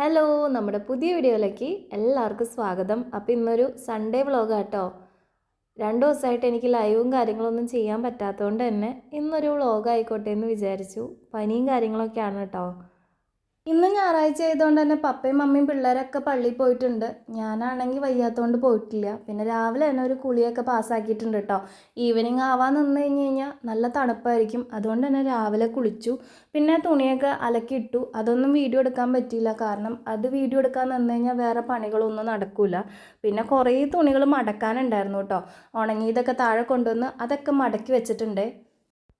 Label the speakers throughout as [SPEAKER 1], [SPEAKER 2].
[SPEAKER 1] Hello നമ്മുടെ പുതിയ വീഡിയോയിലേക്ക് എല്ലാവർക്കും സ്വാഗതം. അപ്പോൾ ഇന്നൊരു സൺഡേ വ്ളോഗ് കേട്ടോ രണ്ട് ദിവസമായിട്ട് എനിക്ക് ലൈവും കാര്യങ്ങളൊന്നും ചെയ്യാൻ പറ്റാത്തതുകൊണ്ട് തന്നെ ഇന്നൊരു വ്ളോഗ് ആയിക്കോട്ടെ എന്ന് വിചാരിച്ചു. പനിയും കാര്യങ്ങളൊക്കെയാണ് കേട്ടോ. ഇന്ന് ഞായറാഴ്ച ആയതുകൊണ്ട് തന്നെ പപ്പയും മമ്മിയും പിള്ളേരൊക്കെ പള്ളിയിൽ പോയിട്ടുണ്ട്. ഞാനാണെങ്കിൽ വയ്യാത്തതുകൊണ്ട് പോയിട്ടില്ല. പിന്നെ രാവിലെ തന്നെ ഒരു കുളിയൊക്കെ പാസ്സാക്കിയിട്ടുണ്ട് കേട്ടോ. ഈവനിങ് ആവാൻ നിന്ന് കഴിഞ്ഞ് കഴിഞ്ഞാൽ നല്ല തണുപ്പായിരിക്കും. അതുകൊണ്ട് തന്നെ രാവിലെ കുളിച്ചു. പിന്നെ തുണിയൊക്കെ അലക്കിയിട്ടു അതൊന്നും വീഡിയോ എടുക്കാൻ പറ്റിയില്ല. കാരണം അത് വീഡിയോ എടുക്കാൻ നിന്ന് കഴിഞ്ഞാൽ വേറെ പണികളൊന്നും നടക്കില്ല പിന്നെ കുറേ തുണികൾ മടക്കാനുണ്ടായിരുന്നു കേട്ടോ. ഉണങ്ങിയതൊക്കെ താഴെ കൊണ്ടുവന്ന് അതൊക്കെ മടക്കി വെച്ചിട്ടുണ്ട്.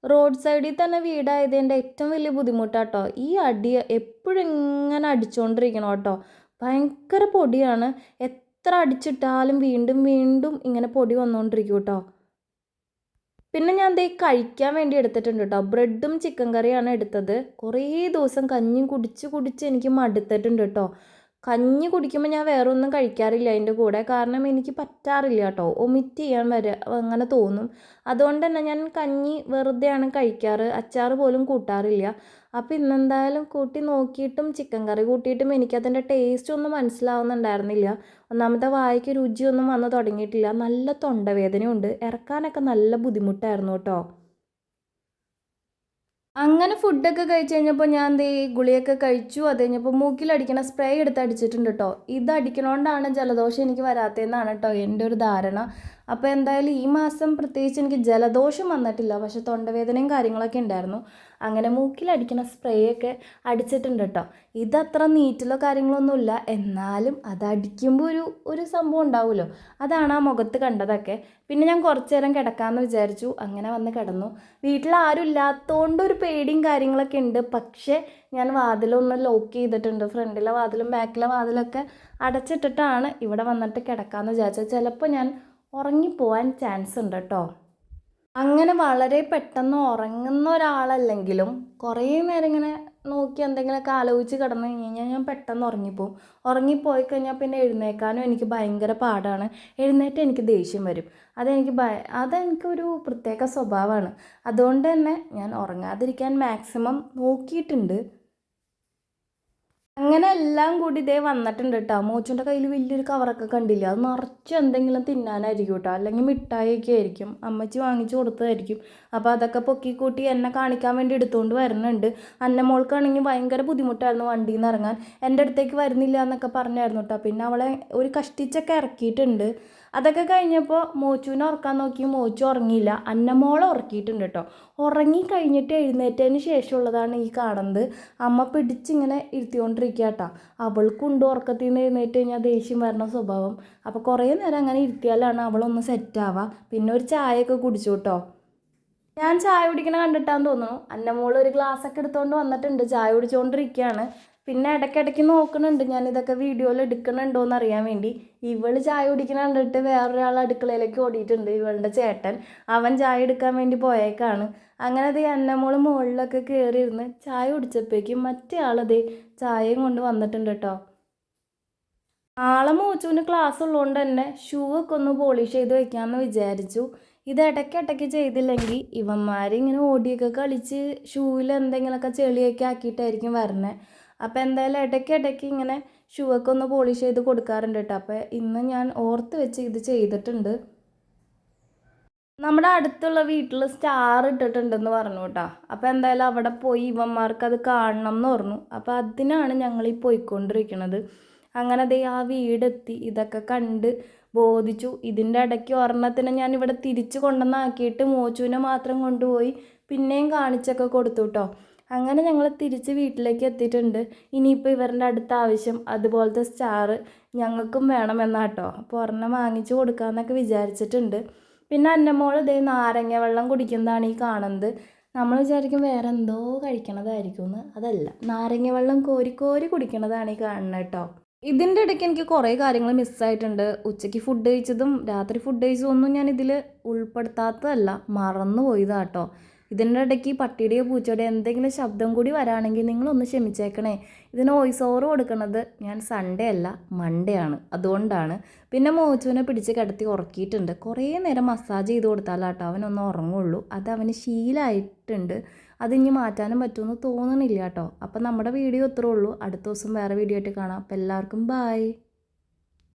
[SPEAKER 1] റോഡ് സൈഡിൽ തന്നെ വീടായതിന്റെ ഏറ്റവും വലിയ ബുദ്ധിമുട്ടാട്ടോ. ഈ അടി എപ്പോഴും ഇങ്ങനെ അടിച്ചുകൊണ്ടിരിക്കണം കേട്ടോ ഭയങ്കര പൊടിയാണ്. എത്ര അടിച്ചിട്ടാലും വീണ്ടും വീണ്ടും ഇങ്ങനെ പൊടി വന്നുകൊണ്ടിരിക്കും കേട്ടോ പിന്നെ ഞാൻ ദേ കഴിക്കാൻ വേണ്ടി എടുത്തിട്ടുണ്ട് കേട്ടോ ബ്രെഡും ചിക്കൻ കറിയാണ് എടുത്തത്. കുറേ ദിവസം കഞ്ഞി കുടിച്ച് കുടിച്ച് എനിക്ക് മടുത്തിട്ടുണ്ട് കേട്ടോ കഞ്ഞി കുടിക്കുമ്പോൾ ഞാൻ വേറെ ഒന്നും കഴിക്കാറില്ല അതിന്റെ കൂടെ. കാരണം എനിക്ക് പറ്റാറില്ല കേട്ടോ. ഒമിറ്റ് ചെയ്യാൻ വരെ അങ്ങനെ തോന്നും. അതുകൊണ്ട് തന്നെ ഞാൻ കഞ്ഞി വെറുതെയാണ് കഴിക്കാറ്. അച്ചാർ പോലും കൂട്ടാറില്ല. അപ്പോൾ ഇന്നെന്തായാലും കൂട്ടി നോക്കിയിട്ടും ചിക്കൻ കറി കൂട്ടിയിട്ടും എനിക്കതിന്റെ ടേസ്റ്റ് ഒന്നും മനസ്സിലാവുന്നുണ്ടായിരുന്നില്ല. ഒന്നാമത്തെ വായയ്ക്ക് രുചിയൊന്നും വന്ന് തുടങ്ങിയിട്ടില്ല. നല്ല തൊണ്ടവേദനയുണ്ട്. ഇറക്കാനൊക്കെ നല്ല ബുദ്ധിമുട്ടായിരുന്നു കേട്ടോ. അങ്ങനെ ഫുഡൊക്കെ കഴിച്ച് കഴിഞ്ഞപ്പോൾ ഞാൻ ദേ ഗുളിയൊക്കെ കഴിച്ചു. അത് കഴിഞ്ഞപ്പോൾ മൂക്കിലടിക്കണ സ്പ്രേ എടുത്ത് അടിച്ചിട്ടുണ്ട് കേട്ടോ ഇത് അടിക്കണോണ്ടാണ് ജലദോഷം എനിക്ക് വരാത്തതെന്നാണ് കേട്ടോ എന്റെ ഒരു ധാരണ. അപ്പോൾ എന്തായാലും ഈ മാസം പ്രത്യേകിച്ച് എനിക്ക് ജലദോഷം വന്നിട്ടില്ല. പക്ഷേ തൊണ്ടവേദനയും കാര്യങ്ങളൊക്കെ ഉണ്ടായിരുന്നു. അങ്ങനെ മൂക്കിലടിക്കുന്ന സ്പ്രേ ഒക്കെ അടിച്ചിട്ടുണ്ട് കേട്ടോ ഇതത്ര നീറ്റിലോ കാര്യങ്ങളൊന്നുമില്ല. എന്നാലും അത് അടിക്കുമ്പോൾ ഒരു ഒരു സംഭവം ഉണ്ടാവുമല്ലോ. അതാണ് ആ മുഖത്ത് കണ്ടതൊക്കെ. പിന്നെ ഞാൻ കുറച്ച് നേരം കിടക്കാമെന്ന് വിചാരിച്ചു. അങ്ങനെ വന്ന് കിടന്നു. വീട്ടിൽ ആരും ഇല്ലാത്തതുകൊണ്ട് ഒരു പേടിയും കാര്യങ്ങളൊക്കെ ഉണ്ട്. പക്ഷേ ഞാൻ വാതിലൊന്ന് ലോക്ക് ചെയ്തിട്ടുണ്ട്. ഫ്രണ്ടിലെ വാതിലും ബാക്കിലെ വാതിലൊക്കെ അടച്ചിട്ടിട്ടാണ് ഇവിടെ വന്നിട്ട് കിടക്കാമെന്ന് വിചാരിച്ചത്. ചിലപ്പോൾ ഞാൻ ഉറങ്ങിപ്പോവാൻ ചാൻസ് ഉണ്ട് കേട്ടോ അങ്ങനെ വളരെ പെട്ടെന്ന് ഉറങ്ങുന്ന ഒരാളല്ലെങ്കിലും കുറേ നേരം ഇങ്ങനെ നോക്കി എന്തെങ്കിലുമൊക്കെ ആലോചിച്ച് കിടന്നു കഴിഞ്ഞ് കഴിഞ്ഞാൽ ഞാൻ പെട്ടെന്ന് ഉറങ്ങിപ്പോവും. ഉറങ്ങിപ്പോയി കഴിഞ്ഞാൽ പിന്നെ എഴുന്നേക്കാനും എനിക്ക് ഭയങ്കര പാടാണ്. എഴുന്നേറ്റ് എനിക്ക് ദേഷ്യം വരും. അതെനിക്ക് ഭയ അതെനിക്കൊരു പ്രത്യേക സ്വഭാവമാണ്. അതുകൊണ്ട് തന്നെ ഞാൻ ഉറങ്ങാതിരിക്കാൻ മാക്സിമം നോക്കിയിട്ടുണ്ട്. അങ്ങനെ എല്ലാം കൂടി ഇതേ വന്നിട്ടുണ്ട് കേട്ടോ മോച്ചന്റെ കയ്യിൽ വലിയൊരു കവറൊക്കെ കണ്ടില്ല? അത് നിറച്ച് എന്തെങ്കിലും തിന്നാനായിരിക്കും കേട്ടോ അല്ലെങ്കിൽ മിഠായിയൊക്കെ ആയിരിക്കും. അമ്മച്ചി വാങ്ങിച്ചു കൊടുത്തതായിരിക്കും. അപ്പോൾ അതൊക്കെ പൊക്കിക്കൂട്ടി എന്നെ കാണിക്കാൻ വേണ്ടി എടുത്തുകൊണ്ട് വരുന്നുണ്ട്. അന്നമോൾക്കാണെങ്കിൽ ഭയങ്കര ബുദ്ധിമുട്ടായിരുന്നു വണ്ടിയിൽ നിന്ന് ഇറങ്ങാൻ. എന്റെ അടുത്തേക്ക് വരുന്നില്ല എന്നൊക്കെ പറഞ്ഞായിരുന്നു കേട്ടോ പിന്നെ അവളെ ഒരു കഷ്ടിച്ചൊക്കെ ഇറക്കിയിട്ടുണ്ട്. അതൊക്കെ കഴിഞ്ഞപ്പോൾ മോച്ചുവിനെ ഉറക്കാൻ നോക്കി. മോച്ചു ഉറങ്ങിയില്ല. അന്നമോളെ ഉറക്കിയിട്ടുണ്ട് കേട്ടോ. ഉറങ്ങി കഴിഞ്ഞിട്ട് എഴുന്നേറ്റതിന് ശേഷമുള്ളതാണ് ഈ കാണുന്നത്. അമ്മ പിടിച്ചിങ്ങനെ ഇരുത്തിക്കൊണ്ടിരിക്കുക കേട്ടോ. അവൾക്കുണ്ട് ഉറക്കത്തിൽ നിന്ന് എഴുന്നേറ്റ് കഴിഞ്ഞാൽ ദേഷ്യം വരണ സ്വഭാവം. അപ്പോൾ കുറേ നേരം അങ്ങനെ ഇരുത്തിയാലാണ് അവളൊന്ന് സെറ്റാവുക പിന്നെ ഒരു ചായയൊക്കെ കുടിച്ചു കേട്ടോ. ഞാൻ ചായ കുടിക്കണ കണ്ടിട്ടാന്ന് തോന്നുന്നു. അന്നമോൾ ഒരു ഗ്ലാസ് ഒക്കെ എടുത്തുകൊണ്ട് വന്നിട്ടുണ്ട്. ചായ കുടിച്ചുകൊണ്ടിരിക്കുകയാണ് പിന്നെ ഇടയ്ക്കിടയ്ക്ക് നോക്കുന്നുണ്ട്. ഞാൻ ഇതൊക്കെ വീഡിയോയിൽ എടുക്കുന്നുണ്ടോ എന്ന് അറിയാൻ വേണ്ടി. ഇവൾ ചായ കുടിക്കണ കണ്ടിട്ട് വേറൊരാൾ അടുക്കളയിലേക്ക് ഓടിയിട്ടുണ്ട്. ഇവളുടെ ചേട്ടൻ അവൻ ചായ എടുക്കാൻ വേണ്ടി പോയേക്കാണ്. അങ്ങനെ അത് അന്നമോൾ മുകളിലൊക്കെ കയറിയിരുന്ന് ചായ കുടിച്ചപ്പോഴേക്കും മറ്റേ ആളതേ ചായയും കൊണ്ട് വന്നിട്ടുണ്ട് കേട്ടോ. ആളെ മൂച്ചുവിന് ക്ലാസ് ഉള്ളതുകൊണ്ട് തന്നെ ഷൂ ഒക്കെ ഒന്ന് പോളിഷ് ചെയ്ത് വെക്കാമെന്ന് വിചാരിച്ചു. ഇത് ഇടയ്ക്കിടയ്ക്ക് ചെയ്തില്ലെങ്കിൽ ഇവന്മാരിങ്ങനെ ഓടിയൊക്കെ കളിച്ച് ഷൂവിൽ എന്തെങ്കിലുമൊക്കെ ചെളിയൊക്കെ ആക്കിയിട്ടായിരിക്കും വരണേ. അപ്പോൾ എന്തായാലും ഇടയ്ക്ക് ഇടയ്ക്ക് ഇങ്ങനെ ഷൂ ഒക്കെ ഒന്ന് പോളിഷ് ചെയ്ത് കൊടുക്കാറുണ്ട് കേട്ടോ. അപ്പോൾ ഇന്ന് ഞാൻ ഓർത്ത് വെച്ച് ഇത് ചെയ്തിട്ടുണ്ട്. നമ്മുടെ അടുത്തുള്ള വീട്ടിൽ സ്റ്റാർ ഇട്ടിട്ടുണ്ടെന്ന് പറഞ്ഞു കേട്ടോ. അപ്പോൾ എന്തായാലും അവിടെ പോയി ഇവന്മാർക്ക് അത് കാണണം എന്ന് പറഞ്ഞു. അപ്പോൾ അതിനാണ് ഞങ്ങൾ ഈ പോയിക്കൊണ്ടിരിക്കുന്നത് അങ്ങനെ ദേ ആ വീടെത്തി. ഇതൊക്കെ കണ്ട് ബോധിച്ചു. ഇതിന്റെ ഇടയ്ക്ക് ഒരെണ്ണത്തിനെ ഞാൻ ഇവിടെ തിരിച്ച് കൊണ്ടുവന്നാക്കിയിട്ട് മോച്ചുവിനെ മാത്രം കൊണ്ടുപോയി പിന്നെയും കാണിച്ചൊക്കെ കൊടുത്തു കേട്ടോ. അങ്ങനെ ഞങ്ങൾ തിരിച്ച് വീട്ടിലേക്ക് എത്തിയിട്ടുണ്ട്. ഇനിയിപ്പോൾ ഇവരുടെ അടുത്ത ആവശ്യം അതുപോലത്തെ സ്റ്റാർ ഞങ്ങൾക്കും വേണമെന്നാട്ടോ അപ്പോൾ ഒരെണ്ണം വാങ്ങിച്ചു കൊടുക്കാമെന്നൊക്കെ വിചാരിച്ചിട്ടുണ്ട്. പിന്നെ അന്നമോൾ ഇതേ നാരങ്ങ വെള്ളം കുടിക്കുന്നതാണ് ഈ കാണുന്നത്. നമ്മൾ വിചാരിക്കും വേറെ എന്തോ കഴിക്കണതായിരിക്കും എന്ന് അതല്ല നാരങ്ങ വെള്ളം കോരി കോരി കുടിക്കണതാണ് ഈ കാണുന്നത് കേട്ടോ. ഇതിന്റെ ഇടയ്ക്ക് എനിക്ക് കുറേ കാര്യങ്ങൾ മിസ്സായിട്ടുണ്ട്. ഉച്ചയ്ക്ക് ഫുഡ് കഴിച്ചതും രാത്രി ഫുഡ് കഴിച്ചതും ഒന്നും ഞാൻ ഇതിൽ ഉൾപ്പെടുത്താത്തതല്ല. മറന്നു പോയതാട്ടോ ഇതിന്റെ ഇടയ്ക്ക് പട്ടിയുടെയോ പൂച്ചയുടെയോ എന്തെങ്കിലും ശബ്ദം കൂടി വരാണെങ്കിൽ നിങ്ങളൊന്ന് ക്ഷമിച്ചേക്കണേ. ഇതിന് വോയിസ് ഓവർ കൊടുക്കുന്നത് ഞാൻ സൺഡേ അല്ല മൺഡേ ആണ്. അതുകൊണ്ടാണ്. പിന്നെ മോച്ചുവിനെ പിടിച്ച് കിടത്തി ഉറക്കിയിട്ടുണ്ട്. കുറേ നേരം മസാജ് ചെയ്ത് കൊടുത്താലാട്ടോ അവനൊന്ന് ഉറങ്ങുള്ളൂ. അത് അവന് ശീലമായിട്ടുണ്ട് അതിനി മാറ്റാനും പറ്റുമെന്ന് തോന്നണില്ല കേട്ടോ. അപ്പം നമ്മുടെ വീഡിയോ ഇത്രേ ഉള്ളൂ. അടുത്ത ദിവസം വേറെ വീഡിയോ ആയിട്ട് കാണാം. അപ്പം എല്ലാവർക്കും ബായ്